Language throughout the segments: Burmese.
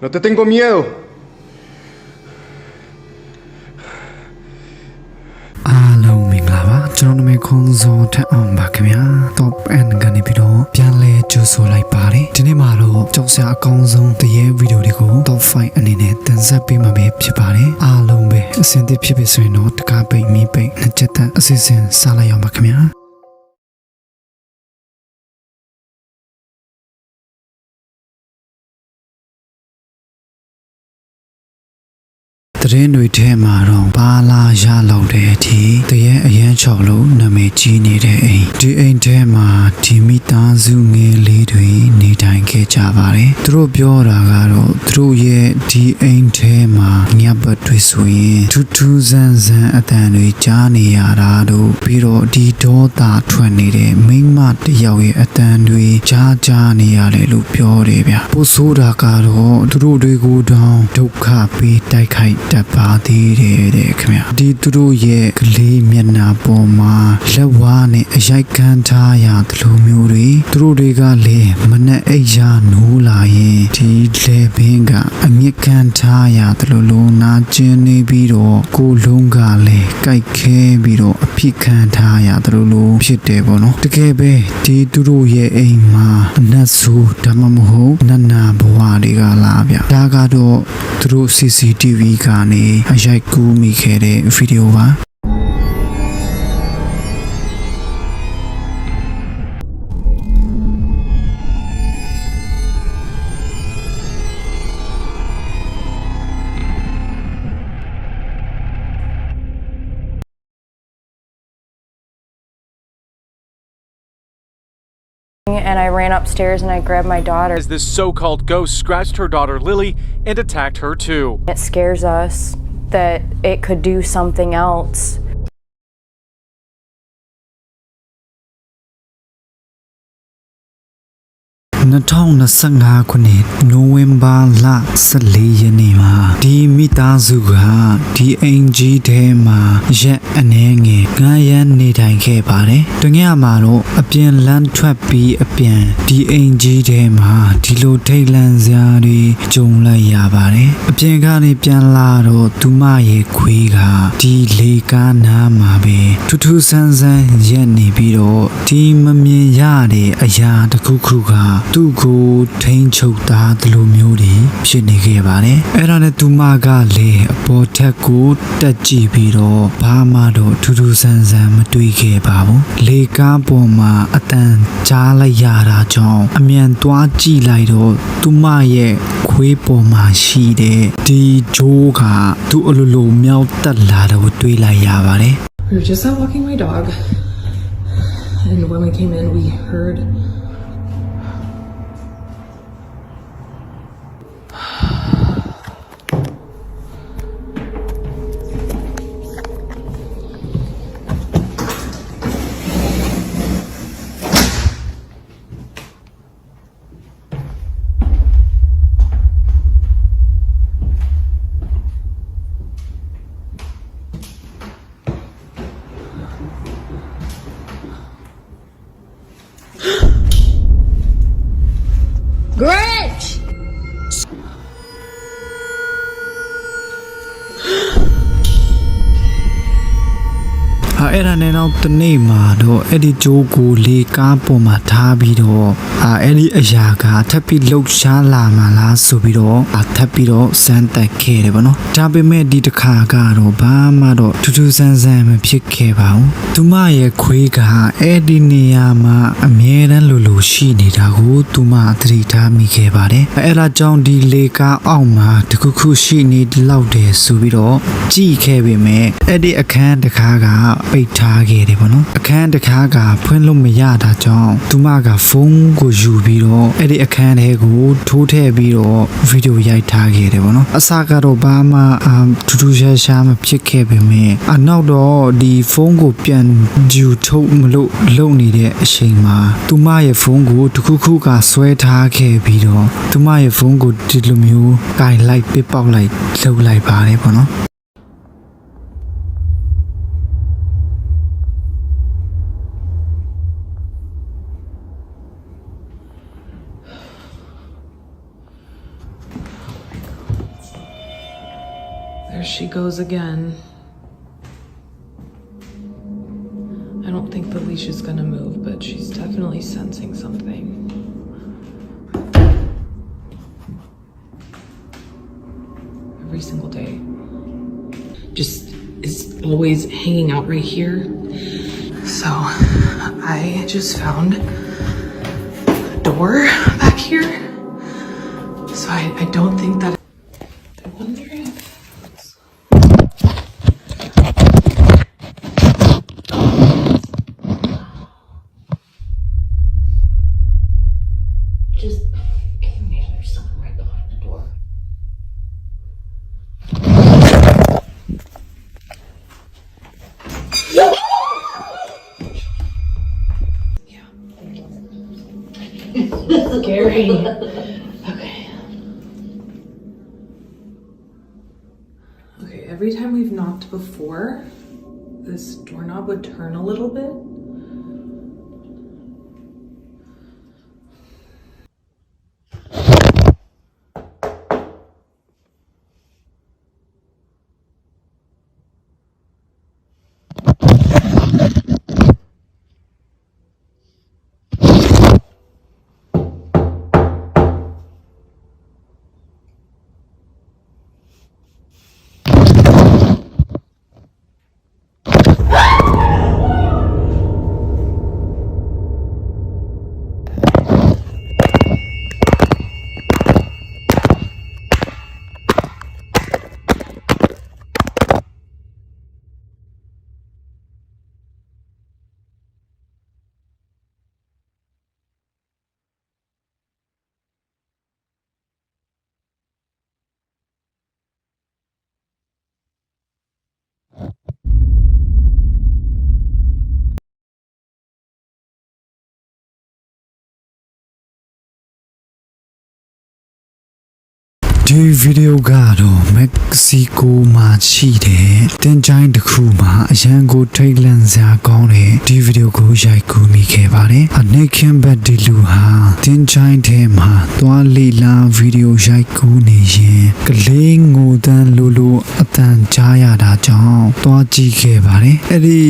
No te tengo miedo. အားလုံးမင်္ဂလာပါကျွန်တော်နာမည်ခွန်စောထက်အောင်ပါခင်ဗျာ top end ကနေပြီးတော့ပြန်လဲကြိုဆိုလိုက်ပါတယ်ဒီနေ့မှာတော့ကြောက်စရာအကောင်းဆုံးတရေဗီဒီယိုတွေကို top 5အနေနဲ့တင်ဆက်ပေးမှာပဲဖြစ်ပါတယ်အားလုံးပဲအဆင်သင့်ဖြစ်ပြီဆိုရင်တော့တကားပိတ်မိပိတ်နှစ်ချက်သက်အစီအစဉ်စလိုက်အောင်ပါခင်ဗျာ သတင်းတွေထဲမှာတော့ပါလာရလောက်တဲ့အထိတရေအရန်ချော်လို့နာမည်ကြီးနေတဲ့အိမ်ဒီအိမ်ထဲမှာဒီမိသားစုငယ်လေးတွေနေထိုင်ခဲ့ကြပါတယ်သူတို့ပြောတာကတော့သူတို့ရဲ့ဒီအိမ်ထဲမှာ ညဘက်တွေဆိုရင်ထူးထူးဆန်းဆန်းအတန်တွေကြားနေရတာတို့ပြီးတော့ဒီဒေါသထွက်နေတဲ့မိန်းမတစ်ယောက်ရဲ့အတန်တွေကြားကြားနေရတယ်လို့ပြောတယ်ဗျပိုဆိုးတာကတော့သူတို့တွေကိုတောင်ဒုက္ခပေးတိုက်ခိုက်တတ်ပါသေးတယ်တဲ့ခင်ဗျဒီသူတို့ရဲ့ကလေးမျက်နှာပေါ်မှာလက်ဝါးနဲ့အရိုက်ခံထားရသလိုမျိုးတွေသူတို့တွေကလည်းမနဲ့အိပ်ရာနိုးလာရင်ဒီလေဘင်းကအမြင့်ခံထားရသလိုလိုနာကျင်နေပြီးတော့ကိုယ်လုံးကလည်းကြိုက်ခဲပြီးတော့အဖြစ်ခံထားရသလိုလိုဖြစ်တယ်ပေါ့နော်တကယ်ပဲဒီသူတို့ရဲ့အိမ်မှာအနတ်ဆိုးဒါမှမဟုတ်နတ်နာဘဝတွေကလာဗျဒါကတော့သူတို့ CCTV ကနေအရိုက်ကူးမိခဲ့တဲ့ဗီဒီယိုပါ and I ran upstairs and I grabbed my daughter. as this so-called ghost scratched her daughter Lily and attacked her too. It scares us that it could do something else. 2025ခုနှစ်နိုဝင်ဘာလ14ရက်နေ့မှာဒီမိသားစုကဒီအင်ဂျီထဲမှာရက်အနှဲငယ်ငားရမ်းနေထိုင်ခဲ့ပါတယ်။တကယ်မှာတော့အပြင်လမ်းထွက်ပြီးအပြန်ဒီအင်ဂျီထဲမှာဒီလိုထိတ်လန့်စရာတွေကြုံလိုက်ရပါတယ်။အပြင်ကနေပြန်လာတော့သူမရဲ့ခွေးကဒီလေကားနားမှာပဲထူးထူးဆန်းဆန်းရက်နေပြီးတော့ဒီမမြင်ရတဲ့အရာတစ်ခုခုကသူ့ကိုထိန်ချုပ်သားသလိုမျိုးတွေဖြစ်နေခဲ့ပါတယ်။အဲ့ဒါနဲ့သူမကလည်းအပေါ်ထက်ကိုတက်ကြည့်ပြီးတော့ဘာမှတော့ထူးထူးဆန်းဆန်းမတွေ့ခဲ့ပါဘူး။လေကားပေါ်မှာအတန်ကြားလိုက်ရတာကြောင့်အမြန်သွားကြည့်လိုက်တော့သူမရဲ့ခွေးပေါ်မှာရှိတဲ့ဒီဂျိုးကသူ့အလိုလိုမြောက်တက်လာတော့တွေ့လိုက်ရပါတယ်။ We were just out walking my dog, and when we came in, we heard. တော့တနေ့မှာတော့အဲ့ဒီဂျိုးကိုလေကားပေါ်မှာထားပြီးတော့အာအဲ့ဒီအရာကထပ်ပြီးလှုပ်ရှားလာမှလားဆိုပြီးတော့အာထပ်ပြီးတော့စမ်းတက်ခဲ့တယ်ဗောနော်ဒါပေမဲ့ဒီတစ်ခါကတော့ဘာမှတော့ထူးထူးဆန်းဆန်းမဖြစ်ခဲ့ပါဘူးသူမရဲ့ခွေးကအဲ့ဒီနေရာမှာအမြဲတမ်းလိုလိုရှိနေတာကိုသူမသတိထားမိခဲ့ပါတယ်အဲ့ဒါကြောင့်ဒီလေကားအောက်မှာတခုခုရှိနေလောက်တယ်ဆိုပြီးတော့ကြည့်ခဲ့ပေမဲ့အဲ့ဒီအခန်းတစ်ခါကပိတ်ထားခဲ့တယ်ပေါ့နော်အခန်းတစ်ခါကဖွင့်လို့မရတာကြောင့်သူမကဖုန်းကိုယူပြီးတော့အဲ့ဒီအခန်းထဲကိုထိုးထည့်ပြီးတော့ဗီဒီယိုရိုက်ထားခဲ့တယ်ပေါ့နော်အစကတော့ဘာမှအမ်ထူးထူးရှားရှားမဖြစ်ခဲ့ပေမဲ့အနောက်တော့ဒီဖုန်းကိုပြန်ယူထုတ်မလို့လုံနေတဲ့အချိန်မှာသူမရဲ့ဖုန်းကိုတခုခုကဆွဲထားခဲ့ပြီးတော့သူမရဲ့ဖုန်းကိုဒီလိုမျိုးကင်လိုက်ပစ်ပေါက်လိုက်လှုပ်လိုက်ပါတယ်ပေါ့နော် she goes again. I don't think the leash is gonna move, but she's definitely sensing something. Every single day. Just is always hanging out right here. So I just found a door back here. So I, I don't think that. Just maybe there's something right behind the door. Yeah. Scary. okay. Okay, every time we've knocked before, this doorknob would turn a little bit. ။ ဒီဗီဒီယိုကတော့မက္ကဆီကိုမှာရှိတဲ့တင်ချိုင်းတစ်ခုမှာအရန်ကိုထိတ်လန့်စရာကောင်းတဲ့ဒီဗီဒီယိုကိုရိုက်ကူးမိခဲ့ပါတယ်။အနေခင်ဘတ်ဒီလူဟာတင်ချိုင်းထဲမှာသွားလီလာဗီဒီယိုရိုက်ကူးနေရင်ကလေးငိုတန်းလူလူအတန်ကြားရတာကြောင့်သွားကြည့်ခဲ့ပါတယ်။အဲ့ဒီ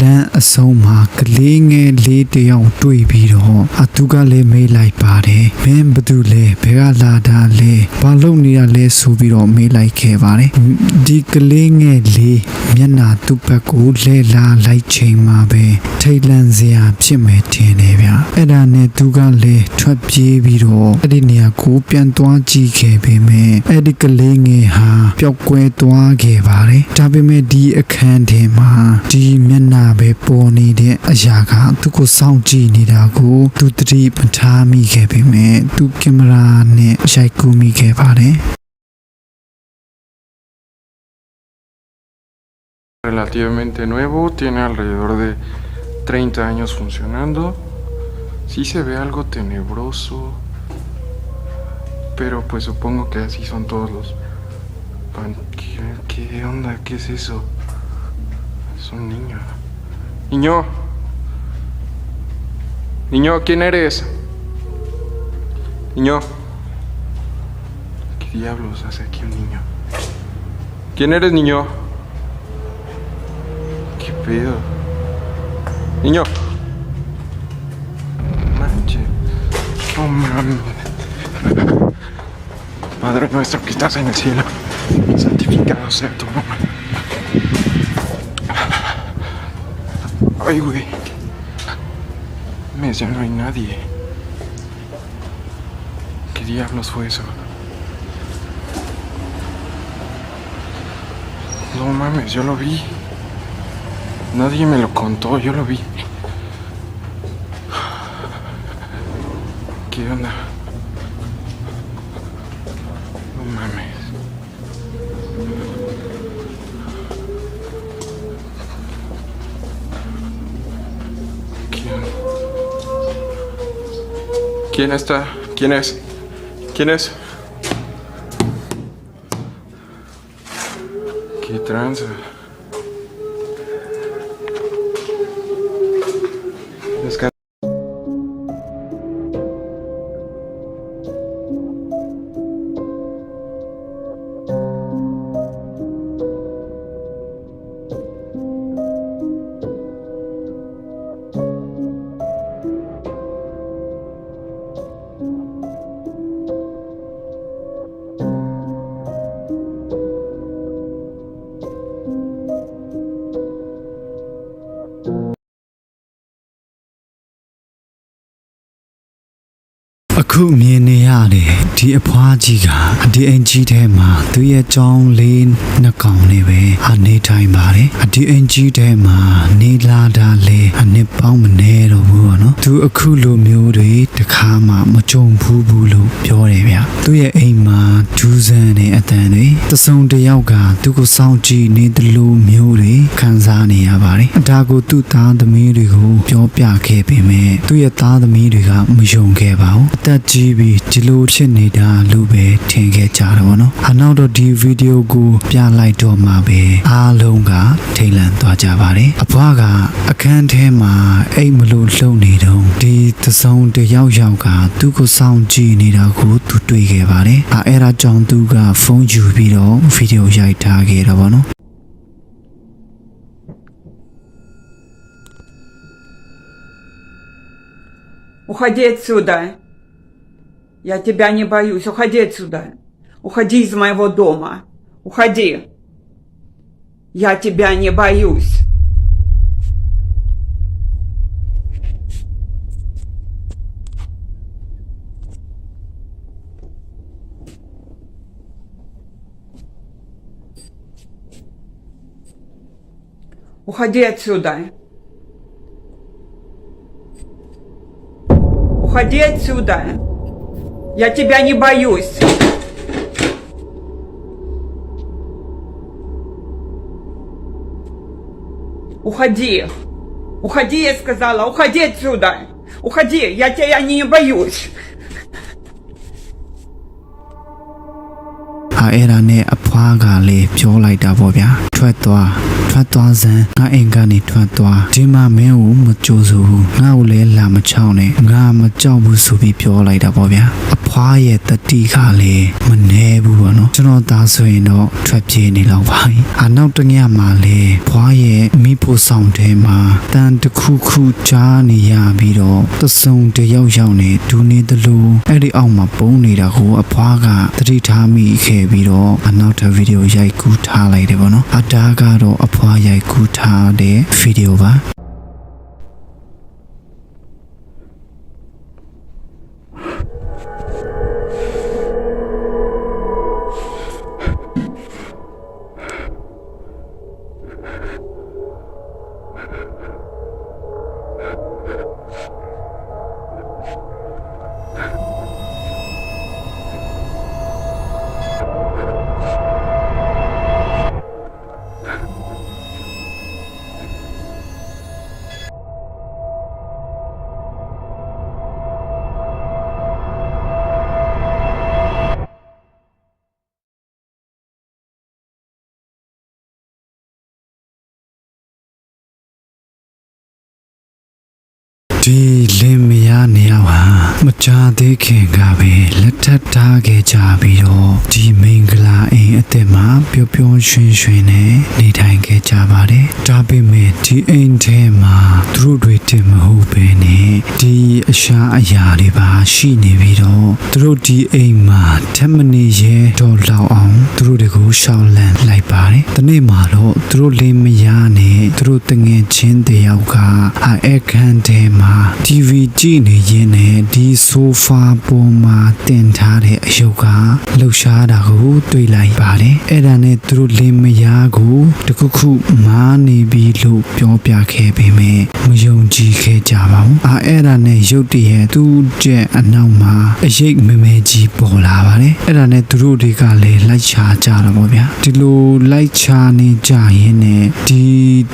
လမ်းအဆုံးမှာကလေးငယ်လေးတစ်ယောက်တွေ့ပြီးတော့အသူကလည်းမေးလိုက်ပါတယ်။မင်းဘာတူလဲဘယ်ကလာတာလဲဘာလုပ်နေတာလဲဆိုပြီးတော့မေးလိုက်ခဲ့ပါတယ်။ဒီကလေးငယ်လေးမျက်နှာသူ့ဘက်ကိုလဲလာလိုက်ချိန်မှာပဲထိတ်လန့်စရာဖြစ်မယ်ထင်တယ်ဗျ။အဲ့ဒါနဲ့သူကလည်းထွက်ပြေးပြီးတော့အဲ့ဒီနေရာကိုပြန်သွားကြည့်ခဲ့ပေမဲ့အဲ့ဒီကလေးငယ်ဟာပျောက်ကွယ်သွားခဲ့ပါတယ်။ဒါပေမဲ့ဒီအခန်းထဲမှာဒီမျက်နှာပဲပေါ်နေတဲ့အရာကသူ့ကိုစောင့်ကြည့်နေတာကိုသူသတိမထားမိခဲ့ပေမဲ့သူကင်မရာနဲ့ရိုက်ကူးမိခဲ့ပါတယ်။ relativamente nuevo, tiene alrededor de 30 años funcionando. Sí se ve algo tenebroso, pero pues supongo que así son todos los... ¿Qué, qué onda? ¿Qué es eso? Es un niño. Niño. Niño, ¿quién eres? Niño. ¿Qué diablos hace aquí un niño? ¿Quién eres, niño? ¿Qué pedo? Niño. Manche. No mames. Padre nuestro que estás en el cielo, santificado sea tu nombre. Ay, güey. Mes, ya no hay nadie. ¿Qué diablos fue eso? No mames, yo lo vi. Nadie me lo contó, yo lo vi. ¿Qué onda? No mames. ¿Quién? ¿Quién está? ¿Quién es? ¿Quién es? Tranza? အခုမြင်နေရတယ်ဒီအဖွားကြီးကဒီအင်ကြီးထဲမှာသူ့ရဲ့ကြောင်းလေးနှစ်ကောင်နဲ့ပဲအနေထိုင်ပါတယ်ဒီအင်ကြီးထဲမှာနေလာတာလေအနစ်ပေါင်းမနေတော့ဘူးပေါ့နော်သူအခုလိုမျိုးတွေတခါမှမကြုံဘူးဘူးလို့ပြောတယ်ဗျသူ့ရဲ့အိမ်မှာဒူးဆန်းတဲ့အတန်တွေတစုံတစ်ယောက်ကသူ့ကိုစောင့်ကြည့်နေတယ်လို့မျိုးတွေခံစားနေရပါတယ်အဒါကိုသူ့သားသမီးတွေကိုပြောပြခဲ့ပေမဲ့သူ့ရဲ့သားသမီးတွေကမယုံခဲ့ပါဘူးအသက်ကြီးပြီးဒီလိုဖြစ်နေတာလို့ပဲထင်ခဲ့ကြတယ်ပေါ့နော်အနောက်တော့ဒီဗီဒီယိုကိုပြလိုက်တော့မှပဲအားလုံးကထိတ်လန့်သွားကြပါတယ်အဖွားကအခန်းထဲမှာအိတ်မလို့လှုပ်နေတော့ဒီသစုံတစ်ယောက်ယောက်ကသူ့ကိုစောင့်ကြည့်နေတာကိုသူတွေ့ခဲ့ပါတယ်အဲအဲ့ဒါကြောင့်သူကဖုန်းယူပြီးတော့ဗီဒီယိုရိုက်ထားခဲ့တာပေါ့နော် Уходи отсюда. Я тебя не боюсь. Уходи отсюда. Уходи из моего дома. Уходи. Я тебя не боюсь. Уходи отсюда. Уходи отсюда. Я тебя не боюсь. Уходи. Уходи, я сказала. Уходи отсюда. Уходи. Я тебя не боюсь. ဟာအဲ့ဒါနဲ့အဖွားကလည်းပြောလိုက်တာပေါ့ဗျာထွက်သွားထွက်သွားစမ်းငါအိမ်ကနေထွက်သွားဒီမှာမင်းကိုမကြိုးစိုးဘူးငါ့ကိုလည်းလာမချောင်းနဲ့ငါမကြောက်ဘူးဆိုပြီးပြောလိုက်တာပေါ့ဗျာအဖွားရဲ့တတိကလည်းမနှဲဘူးပေါ့နော်ကျွန်တော်သားဆိုရင်တော့ထွက်ပြေးနေတော့ပါပြီအာနောက်တစ်ညမှာလည်းဖွားရဲ့မိဖို့ဆောင်ထဲမှာတန်တစ်ခုခုကြားနေရပြီးတော့တစုံတစ်ယောက်ယောက်နဲ့ဒူနေသလိုအဲ့ဒီအောက်မှာပုံနေတာကိုအဖွားကသတိထားမိခဲ့ပြီးတော့အနောက်ထပ်ဗီဒီယိုရိုက်ကူးထားလိုက်တယ်ပေါ့နော်အတားကတော့အဖွားရိုက်ကူးထားတဲ့ဗီဒီယိုပါ Dilemma နေရာဟာမကြသေးခင်ကပဲလက်ထပ်ထားခဲ့ကြပြီးတော့ဒီမင်္ဂလာအိမ်အစ်စ်မှာပျော်ပျော်ရွှင်ရွှင်နဲ့နေထိုင်ခဲ့ကြပါတယ်။ဒါပေမဲ့ဒီအိမ်ထဲမှာသူတို့တွေတင်မဟုတ်ပဲနဲ့ဒီအရှာအရာတွေပါရှိနေပြီးတော့သူတို့ဒီအိမ်မှာထက်မနေရဲတော့လောက်အောင်သူတို့တွေကိုရှောင်လန့်လိုက်ပါတယ်။ဒီနေ့မှာတော့သူတို့လင်မယားနဲ့သူတို့တငယ်ချင်းတယောက်ကအခန်းထဲမှာ TV ကြည့်နေရင်းနဲ့ဒီဆိုဖာပေါ်မှာတင်ထားတဲ့အယုတ်ကလှူရှားတာကိုတွေ့လိုက်ပါတယ်။အဲ့ဒါနဲ့သူတို့လင်မယားကိုတခုခုမားနေပြီလို့ပြောပြခဲ့ပေမဲ့မယုံကြည်ခဲ့ကြပါဘူး။အာအဲ့ဒါနဲ့ရုတ်တရက်သူ့ကျက်အနောက်မှာအရိတ်မမဲကြီးပေါ်လာပါတယ်။အဲ့ဒါနဲ့သူတို့တွေကလည်းလိုက်ချကြတာပေါ့ဗျာ။ဒီလိုလိုက်ချနေကြရင်နဲ့ဒီ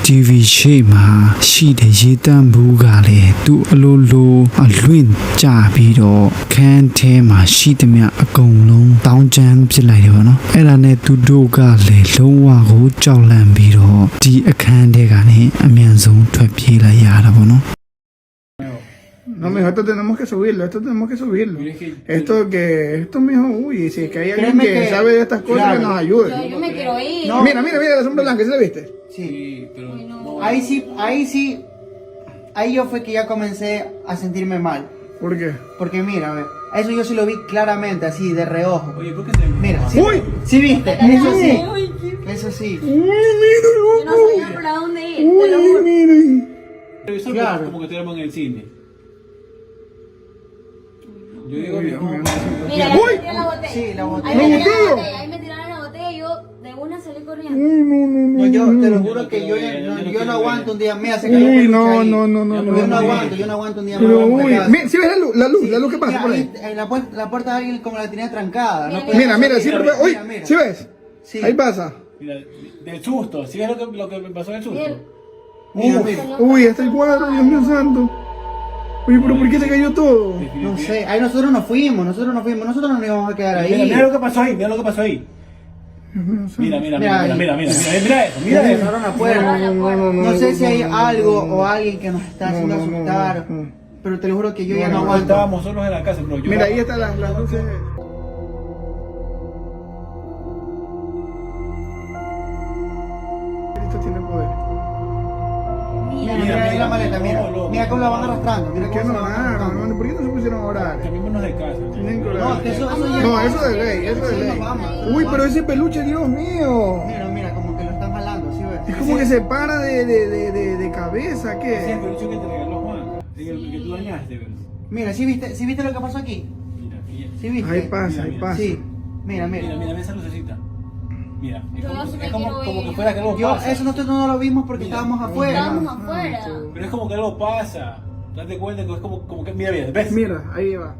TV ရှေ့မှာရှိတဲ့ရေတန့်ဘူးကလည်းသူ့အလိုလိုအလွင့်ကြပြီးတော့ခန်းထဲမှာရှိသမျှအကုန်လုံးတောင်းချမ်းဖြစ်လိုက်တယ်ပေါ့နော်အဲ့ဒါနဲ့သူတို့ကလည်းလုံးဝကိုကြောက်လန့်ပြီးတော့ဒီအခန်းထဲကနေအမြန်ဆုံးထွက်ပြေးလိုက်ရတာပေါ့နော် No, mijo, esto tenemos que subirlo, esto tenemos que subirlo. Esto que, esto, mijo, uy, si es que hay alguien Créeme que, que- sabe de estas cosas claro. que nos ayude. Yo me quiero ir. No. Mira, mira, mira la sombra blanca, ¿sí la viste? Sí. Ahí sí, ahí sí, ahí yo fue que ya comencé a sentirme mal. ¿Por qué? Porque mira, a ver, eso yo sí lo vi claramente, así, de reojo. Oye, ¿por qué te Mira, sí, ¡Uy! sí viste, eso sí, eso sí. Uy, mira, Yo no sabía para dónde ir. te lo uy, juro. miren. Claro. como que estuviéramos en el cine. Yo digo Mira, ahí ¡Uy! me tiraron la botella. Sí, la Ahí botella. me ¿La tiraron la botella? botella, ahí me tiraron la botella y yo de una salí corriendo. Uy, no, no, no. No, yo no, te lo no. juro que yo, no, yo no aguanto un día. Mira, se cayó Uy, no, no, no, no, Yo no, aguanto, yo no aguanto un día más. Pero, uy, si ves la luz, la luz, la luz que pasa por ahí. la, puerta, la puerta de alguien como la tenía trancada. Mira, Mira, siempre uy, Mira, mira. ¿sí ves? Ahí pasa. Mira, del susto, ¿sí ves lo que, lo que me pasó del susto? Uy, hasta el cuadro, Dios mío santo. Oye, pero ¿por qué se cayó todo? No sé, ahí nosotros nos fuimos, nosotros nos fuimos, nosotros no nos íbamos a quedar ahí. Mira, mira lo que pasó ahí, mira lo que pasó ahí. Mira, mira, mira, Mira mira, mira, mira, mira, mira eso, mira eso. Cerraron la puerta. No sé si hay algo o alguien que nos está haciendo no, no, asustar, no, no. pero te lo juro que yo ya No, aguanto. Estábamos solos en la casa, pero yo... Mira, ahí están las, las luces. Mira, mira, mira la maleta, mira. No, no, Mira cómo la van arrastrando, mira ¿Qué cómo no? ¿Por qué no se pusieron a orar? Cambiémonos de casa. Tienen que orar. No, que eso, eso No, eso de ley, eso de ley. Uy, pero ese peluche, Dios mío. Mira, mira, como que lo están jalando, ¿sí ves? Es como que se para de, de, de, de, de cabeza, Ese es el ¿qué? peluche que te regaló Juan. Sí, el que tú dañaste, ¿verdad? Mira, ¿sí viste, ¿sí viste lo que pasó aquí? Mira, mira, ¿Sí viste? Ahí pasa, ahí pasa. Sí, mira, mira, mira. mira, esa lucecita. Mira, es como, es como, que fuera que algo Yo, pasa. eso nosotros no lo vimos porque estábamos afuera. Estábamos afuera. Pero es como que algo pasa. Date cuenta que es como, como que, mira, mira, ¿ves? Mira, ahí va.